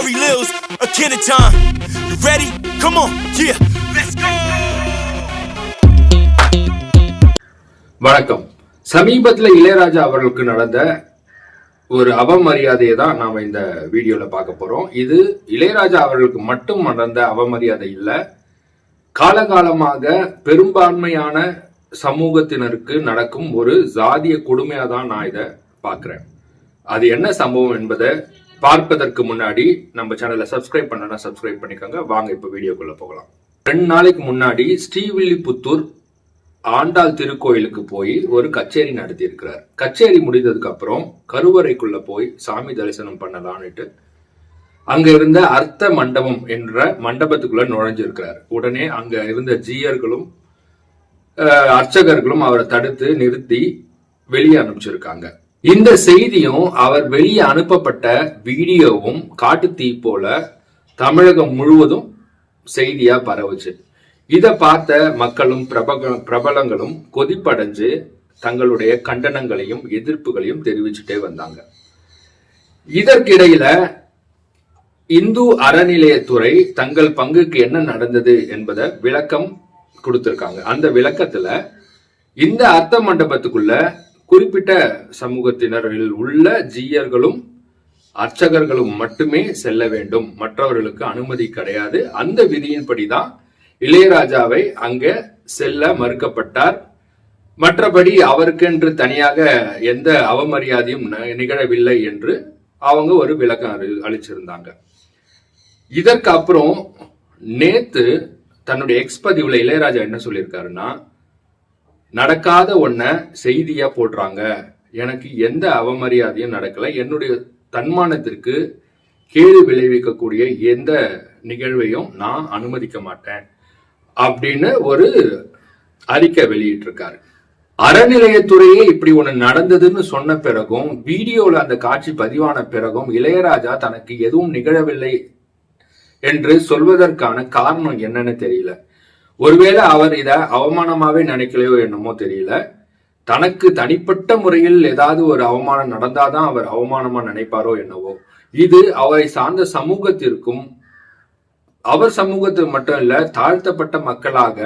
Curry Lils, a kid of time. You ready? Come on, yeah, let's go. வணக்கம் சமீபத்தில் இளையராஜா அவர்களுக்கு நடந்த ஒரு அவமரியாதையை தான் நாம் இந்த வீடியோல பார்க்க போறோம் இது இளையராஜா அவர்களுக்கு மட்டும் நடந்த அவமரியாதை இல்லை காலகாலமாக பெரும்பான்மையான சமூகத்தினருக்கு நடக்கும் ஒரு ஜாதிய கொடுமையாக தான் நான் இதை பார்க்குறேன் அது என்ன சம்பவம் என்பதை பார்ப்பதற்கு முன்னாடி நம்ம சேனலை சப்ஸ்கிரைப் பண்ணனா சப்ஸ்கிரைப் பண்ணிக்கோங்க. வாங்க இப்ப வீடியோக்குள்ள போகலாம். ரெண்டு நாளைக்கு முன்னாடி ஸ்ரீவில்லிபுத்தூர் ஆண்டாள் திருக்கோயிலுக்கு போய் ஒரு கச்சேரி நடத்தி இருக்கிறார் கச்சேரி முடிந்ததுக்கு அப்புறம் கருவறைக்குள்ள போய் சாமி தரிசனம் பண்ணலான்னுட்டு அங்க இருந்த அர்த்த மண்டபம் என்ற மண்டபத்துக்குள்ள நுழைஞ்சிருக்கிறார். உடனே அங்க இருந்த ஜீயர்களும் அர்ச்சகர்களும் அவரை தடுத்து நிறுத்தி வெளியே அனுப்பிச்சிருக்காங்க. இந்த செய்தியும் அவர் வெளியே அனுப்பப்பட்ட வீடியோவும் காட்டுத்தீ போல தமிழகம் முழுவதும் செய்தியா பரவுச்சு. இதை பார்த்த மக்களும் பிரபல பிரபலங்களும் கொதிப்படைஞ்சு தங்களுடைய கண்டனங்களையும் எதிர்ப்புகளையும் தெரிவிச்சுட்டே வந்தாங்க. இதற்கிடையில இந்து அறநிலையத்துறை தங்கள் பங்குக்கு என்ன நடந்தது என்பதை விளக்கம் கொடுத்திருக்காங்க. அந்த விளக்கத்துல இந்த அர்த்த மண்டபத்துக்குள்ள குறிப்பிட்ட சமூகத்தினரில் உள்ள ஜீயர்களும் அர்ச்சகர்களும் மட்டுமே செல்ல வேண்டும். மற்றவர்களுக்கு அனுமதி கிடையாது. அந்த விதியின்படிதான் இளையராஜாவை அங்க செல்ல மறுக்கப்பட்டார். மற்றபடி அவருக்கென்று தனியாக எந்த அவமரியாதையும் ந- நிகழவில்லை என்று அவங்க ஒரு விளக்கம் அளிச்சிருந்தாங்க. இதற்கு அப்புறம் நேத்து தன்னுடைய எக்ஸ் பதிவுல இளையராஜா என்ன சொல்லியிருக்காருன்னா நடக்காத ஒன்றை செய்தியாக போடுறாங்க. எனக்கு எந்த அவமரியாதையும் நடக்கலை. என்னுடைய தன்மானத்திற்கு கேடு விளைவிக்கக்கூடிய எந்த நிகழ்வையும் நான் அனுமதிக்க மாட்டேன் அப்படின்னு ஒரு அறிக்கை வெளியிட்டிருக்காரு. அறநிலையத்துறையே இப்படி ஒன்று நடந்ததுன்னு சொன்ன பிறகும் வீடியோவில் அந்த காட்சி பதிவான பிறகும் இளையராஜா தனக்கு எதுவும் நிகழவில்லை என்று சொல்வதற்கான காரணம் என்னன்னு தெரியல. ஒருவேளை அவர் இதை அவமானமாவே நினைக்கலையோ என்னமோ தெரியல. தனக்கு தனிப்பட்ட முறையில் ஏதாவது ஒரு அவமானம் நடந்தாதான் அவர் அவமானமா நினைப்பாரோ என்னவோ. இது அவரை சார்ந்த சமூகத்திற்கும் அவர் சமூகத்தில் மட்டும் இல்ல தாழ்த்தப்பட்ட மக்களாக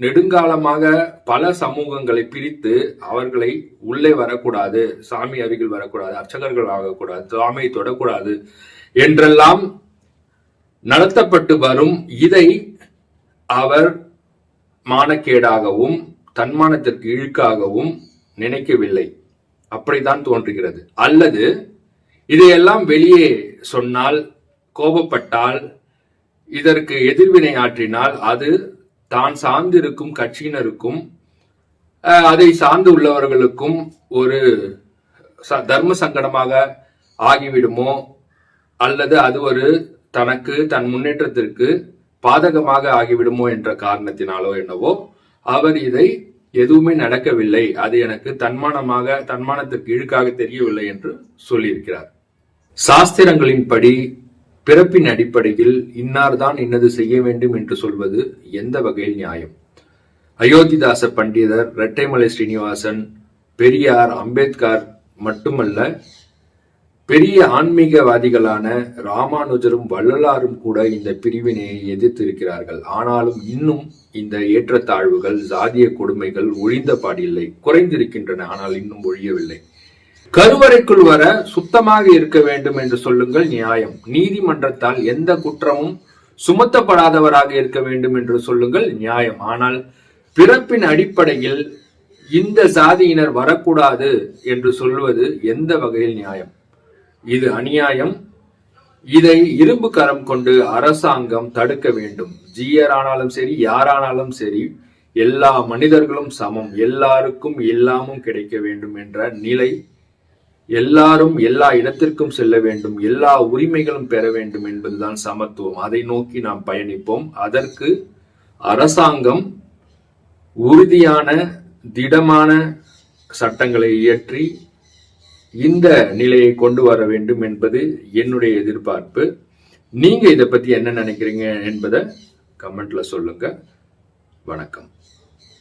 நெடுங்காலமாக பல சமூகங்களை பிரித்து அவர்களை உள்ளே வரக்கூடாது சாமி அருகில் வரக்கூடாது அர்ச்சகர்கள் ஆகக்கூடாது சாமியை தொடக்கூடாது என்றெல்லாம் நடத்தப்பட்டு வரும் இதை அவர் மானக்கேடாகவும் தன்மானத்திற்கு இழுக்காகவும் நினைக்கவில்லை. அப்படித்தான் தோன்றுகிறது. அல்லது இதையெல்லாம் வெளியே சொன்னால் கோபப்பட்டால் இதற்கு எதிர்வினை ஆற்றினால் அது தான் சார்ந்திருக்கும் கட்சியினருக்கும் அதை சார்ந்து உள்ளவர்களுக்கும் ஒரு ச- தர்ம சங்கடமாக ஆகிவிடுமோ? அல்லது அது ஒரு தனக்கு தன் முன்னேற்றத்திற்கு பாதகமாக ஆகிவிடுமோ என்ற காரணத்தினாலோ என்னவோ அவர் இதை எதுவுமே நடக்கவில்லை. அது எனக்கு தன்மானமாக தன்மானத்திற்கு இழுக்காக தெரியவில்லை என்று சொல்லியிருக்கிறார். சாஸ்திரங்களின்படி பிறப்பின் அடிப்படையில் இன்னார்தான் இன்னது செய்ய வேண்டும் என்று சொல்வது எந்த வகையில் நியாயம்? அயோத்திதாச பண்டிதர் இரட்டைமலை ஸ்ரீனிவாசன் பெரியார் அம்பேத்கர் மட்டுமல்ல பெரிய ஆன்மீகவாதிகளான ராமானுஜரும் வள்ளலாரும் கூட இந்த பிரிவினையை எதிர்த்திருக்கிறார்கள். ஆனாலும் இன்னும் இந்த ஏற்றத்தாழ்வுகள் சாதிய கொடுமைகள் ஒழிந்த பாடில்லை குறைந்திருக்கின்றன. ஆனால் இன்னும் ஒழியவில்லை. கருவறைக்குள் வர சுத்தமாக இருக்க வேண்டும் என்று சொல்லுங்கள் நியாயம். நீதிமன்றத்தால் எந்த குற்றமும் சுமத்தப்படாதவராக இருக்க வேண்டும் என்று சொல்லுங்கள் நியாயம். ஆனால் பிறப்பின் அடிப்படையில் இந்த சாதியினர் வரக்கூடாது என்று சொல்வது எந்த வகையில் நியாயம்? இது அநியாயம். இதை இரும்பு கரம் கொண்டு அரசாங்கம் தடுக்க வேண்டும். ஜீயரானாலும் சரி யாரானாலும் சரி எல்லா மனிதர்களும் சமம். எல்லாருக்கும் எல்லாமும் கிடைக்க வேண்டும் என்ற நிலை. எல்லாரும் எல்லா இடத்திற்கும் செல்ல வேண்டும். எல்லா உரிமைகளும் பெற வேண்டும் என்பதுதான் சமத்துவம். அதை நோக்கி நாம் பயணிப்போம். அதற்கு அரசாங்கம் உறுதியான திடமான சட்டங்களை இயற்றி இந்த நிலையை கொண்டு வர வேண்டும் என்பது என்னுடைய எதிர்பார்ப்பு. நீங்க இதை பத்தி என்ன நினைக்கிறீங்க என்பதை கமெண்ட்ல சொல்லுங்க. வணக்கம்.